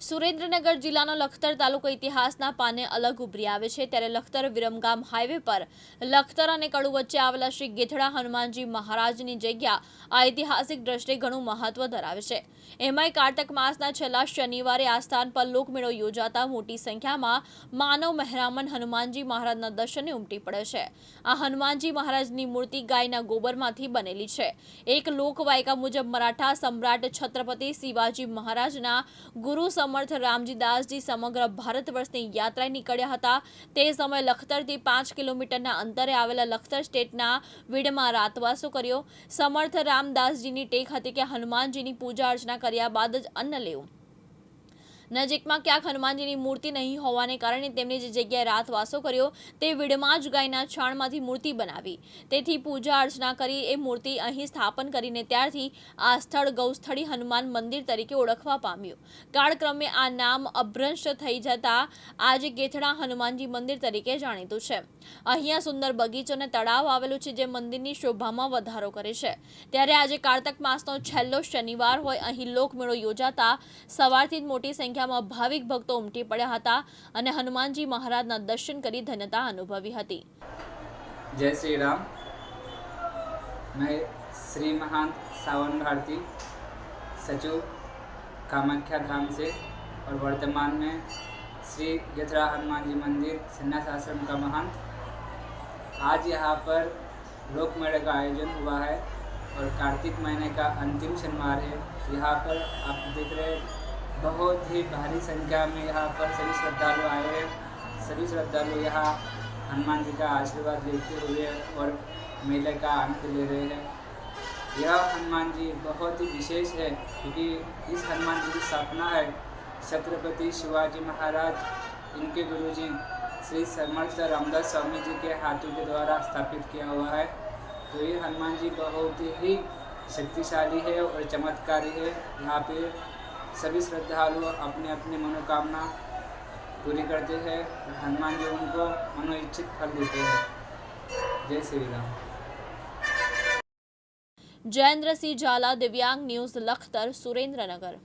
સુરેન્દ્રનગર જિલ્લાનો લખતર તાલુકો ઇતિહાસના પાને અલગ ઉભરી આવે છે. ત્યારે લખતર વિરમગામ હાઈવે પર લખતર અને કડુ વચ્ચે આવેલા શ્રી ગેથડા હનુમાનજી મહારાજની જગ્યા આ ઐતિહાસિક દ્રષ્ટિએ ઘણું મહત્વ ધરાવે છે. એમાંય કારતક માસના છેલ્લા શનિવારે આ સ્થાન પર લોકમેળો યોજાતા મોટી સંખ્યામાં માનવ મહેરામન હનુમાનજી મહારાજના દર્શને ઉમટી પડે છે. આ હનુમાનજી મહારાજની મૂર્તિ ગાયના ગોબરમાંથી બનેલી છે. એક લોકવાયકા મુજબ મરાઠા સમ્રાટ છત્રપતિ શિવાજી મહારાજના ગુરુ સમર્થ રામજી દાસજી સમગ્ર ભારત વર્ષની યાત્રાએ નીકળ્યા હતા. તે સમયે લખતરથી પાંચ કિલોમીટરના અંતરે આવેલા લખતર સ્ટેટના વીડમાં રાતવાસો કર્યો. સમર્થ રામદાસજીની ટેક હતી કે હનુમાનજીની પૂજા અર્ચના કર્યા બાદ જ અન્ન લેવું. નજીકમાં ક્યાંક હનુમાનજીની મૂર્તિ નહીં હોવાને કારણે તેમણે જે જગ્યાએ રાતવાસો કર્યો તે વીડમાં જ ગાયના છાણમાંથી મૂર્તિ બનાવી. તેથી પૂજા અર્ચના કરી એ મૂર્તિ અહીં સ્થાપન કરીને ત્યારથી આ સ્થળ ગૌસ્થળી હનુમાન મંદિર તરીકે ઓળખવા પામ્યું. કાળક્રમે આ નામ અભ્રંશ થઈ જતા આજે ગેથડા હનુમાનજી મંદિર તરીકે જાણીતું છે. અહીંયા સુંદર બગીચો અને તળાવ આવેલું છે જે મંદિરની શોભામાં વધારો કરે છે. ત્યારે આજે કારતક માસનો છેલ્લો શનિવાર હોય અહીં લોકમેળો યોજાતા સવારથી જ મોટી સંખ્યામાં ભાવિક ભક્તો ઉમટી પડ્યા હતા અને હનુમાનજી મહારાજના દર્શન કરી ધન્યતા અનુભવી હતી जय श्री राम मैं श्री महंत सावन भारती सचिव कामाख्या धाम से और वर्तमान में श्री गथरा हनुमान जी मंदिर संन्यास आश्रम का महंत आज यहाँ पर लोक मेले का आयोजन हुआ है और कार्तिक महीने का अंतिम शनिवार है यहाँ पर आप देख रहे हैं बहुत ही भारी संख्या में यहाँ पर सभी श्रद्धालु आए हैं। सभी श्रद्धालु यहाँ हनुमान जी का आशीर्वाद लेते हुए और मेले का आनंद ले रहे हैं। यह हनुमान जी बहुत ही विशेष है क्योंकि इस हनुमान जी की स्थापना है। छत्रपति शिवाजी महाराज, इनके गुरु जी श्री समर्थ रामदास स्वामी जी के हाथों के द्वारा स्थापित किया हुआ है। तो ये हनुमान जी बहुत ही शक्तिशाली है और चमत्कारी है। यहाँ पे सभी श्रद्धालु अपने अपने मनोकामना पूरी करते हैं। हनुमान जी उनको मनोइच्छित फल देते हैं। जय श्री राम। जयेंद्र सिंह झाला दिव्यांग न्यूज़, लखतर सुरेंद्र नगर